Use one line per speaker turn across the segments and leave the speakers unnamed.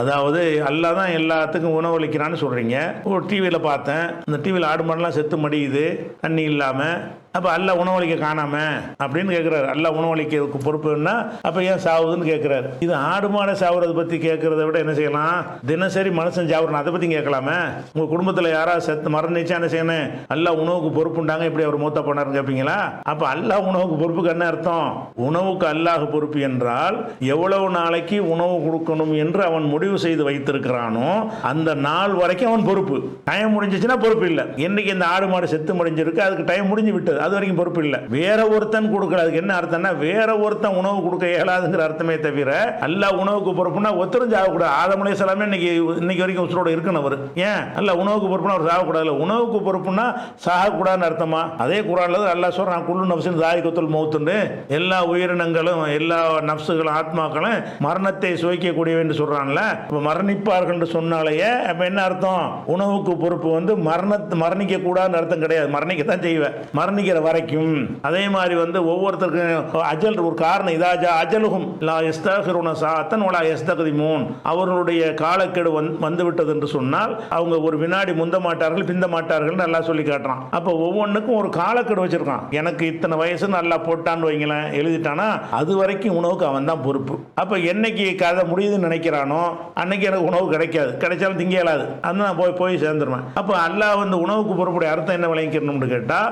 அதாவது அல்லாஹ் தான் எல்லாத்துக்கும் உணவளிக்கிறான்னு சொல்கிறீங்க ஒரு டிவியில் பார்த்தேன். இந்த டிவியில் ஆடு மாடெல்லாம் செத்து மடியுது. தண்ணி இல்லாமல் அப்போ அல்ல உணவளிக்க காணாம? அப்படின்னு கேட்குறாரு அல்ல உணவளிக்கிறதுக்கு பொறுப்புன்னா அப்போ ஏன் சாவுதுன்னு கேட்குறாரு இது ஆடு மாடை சாவுறதை பற்றி கேட்குறத விட என்ன செய்யலாம்? தினசரி மனுஷன் சாவுறணும். அதை பற்றி கேட்கலாமே? உங்கள் குடும்பத்தில் யாராவது செத்து மரணிச்சா என்ன செய்யணும்? அல்ல உணவுக்கு பொறுப்புண்டாங்க இப்படி அவர் மூத்த பண்ணாருன்னு கேட்பீங்களா அப்போ அல்லாஹ் உணவுக்கு பொறுப்புக்கு என்ன அர்த்தம்? உணவுக்கு அல்லாஹ் பொறுப்பு என்றால் எவ்வளவு நாளைக்கு உணவு கொடுக்கணும் என்று அவன் முடிவு செய்து வைத்திருக்கிறானோ அந்த நாள் வரைக்கும் அவன் பொறுப்பு. டைம் முடிஞ்சிச்சுன்னா பொறுப்பு இல்லை. என்னைக்கு இந்த ஆடு மாடு செத்து முடிஞ்சிருக்கு அதுக்கு டைம் முடிஞ்சு விட்டது. அது வரைக்கும் பொறுப்பு இல்லை. வேற ஒருத்தன் கொடுக்கல. அதுக்கு என்ன அர்த்தம்னா வேற ஒருத்தன் உணவு கொடுக்க இயலாதுங்கிற அர்த்தமே தவிர அல்லாஹ் உணவுக்கு பொறுப்புனா ஒருத்தரும் சாகக்கூடாது. ஆதமலை சலாமே இன்னைக்கு இன்னைக்கு வரைக்கும் உசுரோட இருக்கணும் அவர். ஏன்? அல்ல உணவுக்கு பொறுப்புனா அவர் சாகக்கூடாது. உணவுக்கு பொறுப்புனா சாகக்கூடாதுன்னு அர்த்தமா? அதே குரான்ல அல்லா சொல்ற நான் குள்ளு நப்சின் தாய்கத்துல் மௌத்துண்டு எல்லா உயிரினங்களும் எல்லா நப்சுகளும் ஆத்மாக்களும் மரணத்தை சுவைக்கக்கூடியவை என்று சொல்றான்ல. இப்போ மரணிப்பார்கள் என்று சொன்னாலேயே அப்ப என்ன அர்த்தம்? உணவுக்கு பொறுப்பு வந்து மரணத்தை மரணிக்க கூடாதுன்னு அர்த்தம் கிடையாது. மரணிக்க தான் செய்வேன். மரணிக்கிற வரைக்கும். அதே மாதிரி வந்து ஒவ்வொருத்தருக்கும் அஜல் ஒரு காரணம் இதாஜா அஜலுகும். லா எஸ்தகுருன சாத்தன் ஒலா எஸ்தகதிமூன் அவர்களுடைய காலக்கெடு வந்து வந்துவிட்டது என்று சொன்னால் அவங்க ஒரு வினாடி முந்த மாட்டார்கள் பிந்த மாட்டார்கள் நல்லா சொல்லி காட்டுறான். அப்போ ஒவ்வொன்றுக்கும் ஒரு காலக்கெடு வச்சிருக்கான். எனக்கு இத்தனை வயசு நல்லா போட்டான்னு வைங்களேன் எழுதிட்டானா? அது வரைக்கும் உணவுக்கு அவன் தான் பொறுப்பு. அப்போ என்னைக்கு கதை முடியுதுன்னு நினைக்கிறானோ அன்னைக்கு எனக்கு உணவு கிடைக்காது. கிடைச்சாலும் திங்க இயலாது. அது நான் போய் போய் சேர்ந்துருவேன். அப்போ அல்லாஹ் வந்து உணவுக்கு பொறுப்புடைய அர்த்தம் என்ன விளங்கிக்கணும்னு கேட்டால்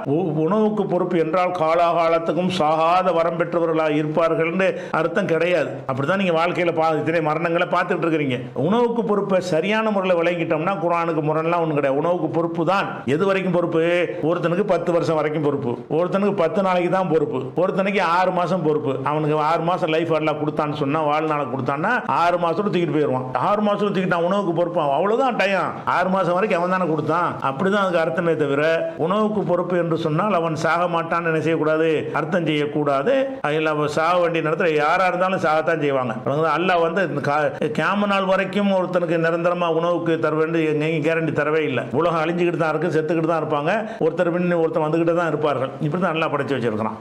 உணவுக்கு பொறுப்பு என்றால் காலாகாலத்துக்கும் சாகாத வரம் பெற்றவர்களாக இருப்பார்கள்னு அர்த்தம் கிடையாது. அப்படிதான் நீங்க வாழ்க்கையில பா இத்தனை மரணங்களை பார்த்துட்டு இருக்கிறீங்க. உணவுக்கு பொறுப்பை சரியான முறையில் விளங்கிட்டோம்னா குரானுக்கு முரண்லாம் ஒன்றும் கிடையாது. உணவுக்கு பொறுப்பு தான் எது வரைக்கும் பொறுப்பு? ஒருத்தனுக்கு பத்து வருஷம் வரைக்கும் பொறுப்பு. ஒருத்தனுக்கு பத்து நாளைக்கு தான் பொறுப்பு. ஒருத்தனுக்கு ஆறு மாசம் பொறுப்பு. அவனுக்கு ஆறு மாசம் லைஃப் எல்லாம் கொடுத்தான்னு சொன்னா வாழ்நாளை கொடுத்தான்னா ஆறு மாசத்துல தூக்கிட்டு போயிடுவான். ஆறு மாசத்துல தூக்கிட்டான் உணவுக்கு பொறுப்பு அவ்வளோதான் அவ்வளவுதான் டைம் ஆறு மாசம் வரைக்கும் அவன் தானே கொடுத்தான். அப்படிதான் அதுக்கு அர்த்தமே தவிர உணவுக்கு பொறுப்பு என்று சொன்னால் அவன் சாக மாட்டான்னு என்ன செய்யக்கூடாது? அர்த்தம் செய்யக்கூடாது. அதில் சாக வேண்டிய நேரத்தில் யாராக இருந்தாலும் சாகத்தான் செய்வாங்க. அல்லாஹ் வந்து கேம கா- நாள் வரைக்கும் ஒருத்தனுக்கு நிரந்தரமாக உணவுக்கு தர வேண்டிய எங்கேயும் கேரண்டி தரவே இல்லை. உலகம் அழிஞ்சுக்கிட்டு தான் இருக்கு செத்துக்கிட்டு தான் இருப்பாங்க. ஒருத்தர் பின் ஒருத்தர் வந்துக்கிட்டு தான் இருப்பார்கள். இப்படி தான் நல்லா படைச்சு வச்சிருக்கிறான்.